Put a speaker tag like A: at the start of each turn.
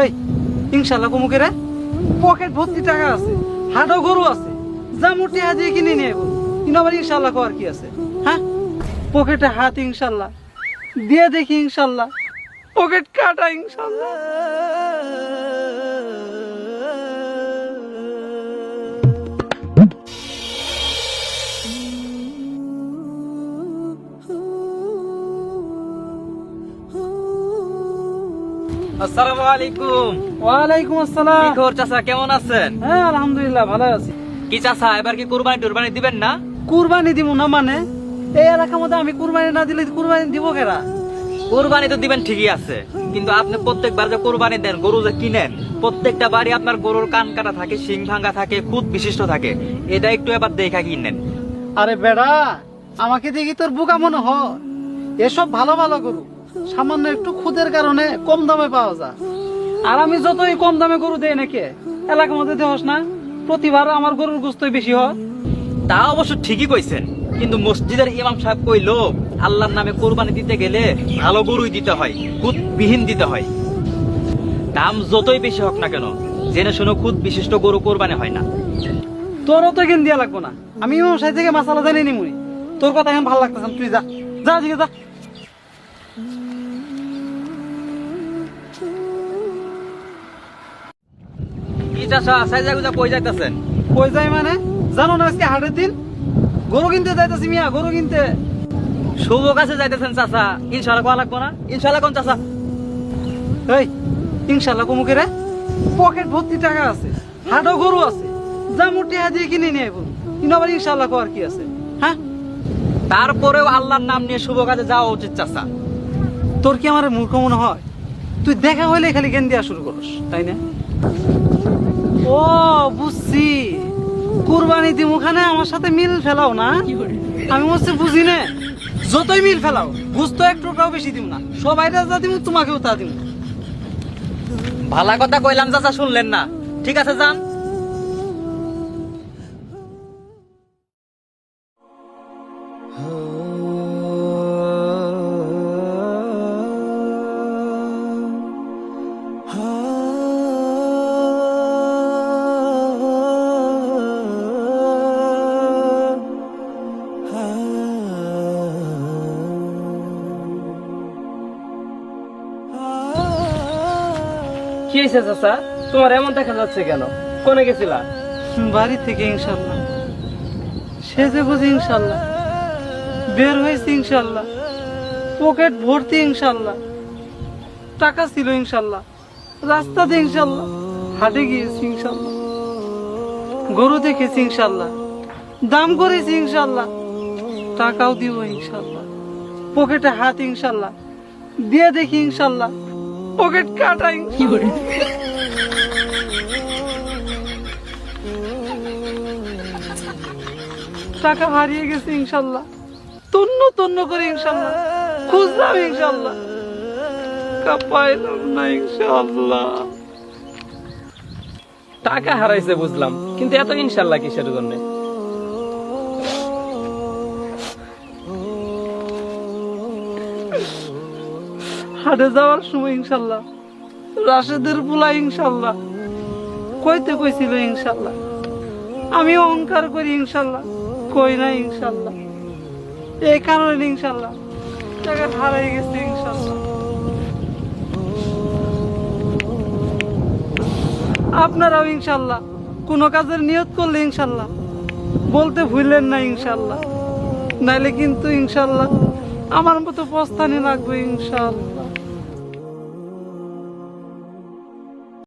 A: এই, ইনশাল্লাহ কুমুকে রে? পকেট ভর্তি টাকা আছে, হাটও গরু আছে, যা মুটি হাত কিনে নিয়ে গো কিন্তু আবার ইনশাল্লাহ কর কি আছে? হ্যাঁ? পকেটে হাত ইনশাল্লাহ, দিয়ে দেখি ইনশাল্লাহ, পকেট কাটা ইনশাল্লাহ।
B: আসসালামু আলাইকুম।
A: ওয়ালাইকুম
B: কি
A: আসসালাম
B: খবর চাচা কেমন আছেন?
A: হ্যাঁ আলহামদুলিল্লাহ ভালো আছি।
B: কি চাচা এবার কি কুরবানি টুরবানি দিবেন না?
A: কুরবানি দিব না মানে? এই এলাকার মধ্যে আমি কুরবানি না দিলে কুরবানি দিব কেরা?
B: কুরবানি তো দিবেন ঠিকই আছে কিন্তু আপনি প্রত্যেকবার যে কুরবানি দেন গরু যে কিনেন প্রত্যেকটা বাড়ি আপনার গরুর কান কাটা থাকে শিং ভাঙা থাকে খুদ বিশিষ্ট থাকে। এটা একটু এবার দেখা কিনেন।
A: আরে বেড়া আমাকে দেখি তোর বোকা মনে হয়। এসব ভালো ভালো গরু। সামান্য একটু খুদের কারণে কম দামে পাওয়া যায়। আর আমি যতই কম দামে গরু দেই নাকি এলাকার মধ্যে দেহস না প্রতিবার আমার গরুর গুস্তই বেশি হয়।
B: তা অবশ্য ঠিকই কইছেন কিন্তু মসজিদের ইমাম সাহেব কইলো আল্লাহর নামে কোরবানি দিতে গেলে ভালো গরুই দিতে হয় খুদ বিহীন দিতে হয়। দাম যতই বেশি হোক না কেন জেনে শুনে খুদ বিশিষ্ট গরু কোরবানি হয় না।
A: তোরও তো এখান দিয়া লাগবো না। আমি ইমাম সাহেব থেকে মাসালা জানি নি মুই তোর কথা এখন ভালো লাগতেছে তুই যা যা যা।
B: কি চাষা সাইজা গুজা কই যাইতেছেন।
A: কই যাই মানে? জানো না আজকে হাটের দিন? গরু কিনতে যাইতেছি মিয়া গরু কিনতে।
B: শুভ কাছে যাইতেছেন চাচা ইনশাল্লাহ কোয়া লাগবো না? ইনশাল্লাহ কোন চাচা?
A: এই ইনশাল্লাহ কমুকে রে পকেট ভর্তি টাকা আছে হাটও গরু আছে যা মুটি দিয়ে কিনে নিয়ে কিন্তু আবার ইনশাল্লাহ কি আছে? হ্যাঁ?
B: তারপরেও আল্লাহর নাম নিয়ে শুভ কাজে যাওয়া উচিত চাচা।
A: তোর কি আমার মূর্খ মনে হয়? তুই দেখা হইলে খালি জ্ঞান দেওয়া শুরু করস তাই না? ও বুঝছি। কুরবানি দিমুখানে আমার সাথে মিল ফেলাও না। আমি বলছি বুঝি না যতই মিল ফেলাও বুঝতো এক টুকরাও বেশি দিব না। সবাই যা দিব তোমাকেও তা দিব
B: ভালা কথা কইলাম চাচা শুনলেন না। ঠিক আছে যান।
C: কি হয়েছে, চাচা? তোমার এমন দেখা যাচ্ছে কেন? কোনে গেছিলা?
A: বাড়ি থেকে ইনশাল্লাহ। সেজে বুঝি ইনশাল্লাহ। বের হয়েছে ইনশাল্লাহ। পকেট ভর্তি ইনশাল্লাহ। টাকা ছিল ইনশাল্লাহ। রাস্তাতে ইনশাল্লাহ। হাটে গিয়েছি ইনশাল্লাহ। গরু দেখেছি ইনশাল্লাহ। দাম করেছি ইনশাল্লাহ। টাকাও দিব ইনশাল্লাহ। পকেটে হাত ইনশাল্লাহ। দিয়ে দেখি ইনশাল্লাহ। পকেট কাটা ইনশাল্লাহ টাকা হারিয়ে গেছে ইনশাল্লাহ। তন্ন তন্ন করে ইনশাল্লাহ। খুঁজলাম ইনশাল্লাহ। পাইলাম না ইনশাল্লাহ।
C: টাকা হারাইছে বুঝলাম কিন্তু এত ইনশাল্লাহ কিসের জন্য?
A: হাটে যাওয়ার সময় ইনশাল্লাহ। রাশেদের পোলা ইনশাল্লাহ। কইতে কইছিল ইনশাল্লাহ। আমি অহংকার করি ইনশাল্লাহ। কই না ইনশাল্লাহ। এই কারণে ইনশাল্লাহ টাকা হারাই গেছে ইনশাল্লাহ। আপনারাও ইনশাল্লাহ কোনো কাজের নিয়ত করলে ইনশাল্লাহ। বলতে ভুললেন না ইনশাল্লাহ। নাইলে কিন্তু ইনশাল্লাহ আমার মতো প্রস্থানে লাগবে ইনশাল্লাহ।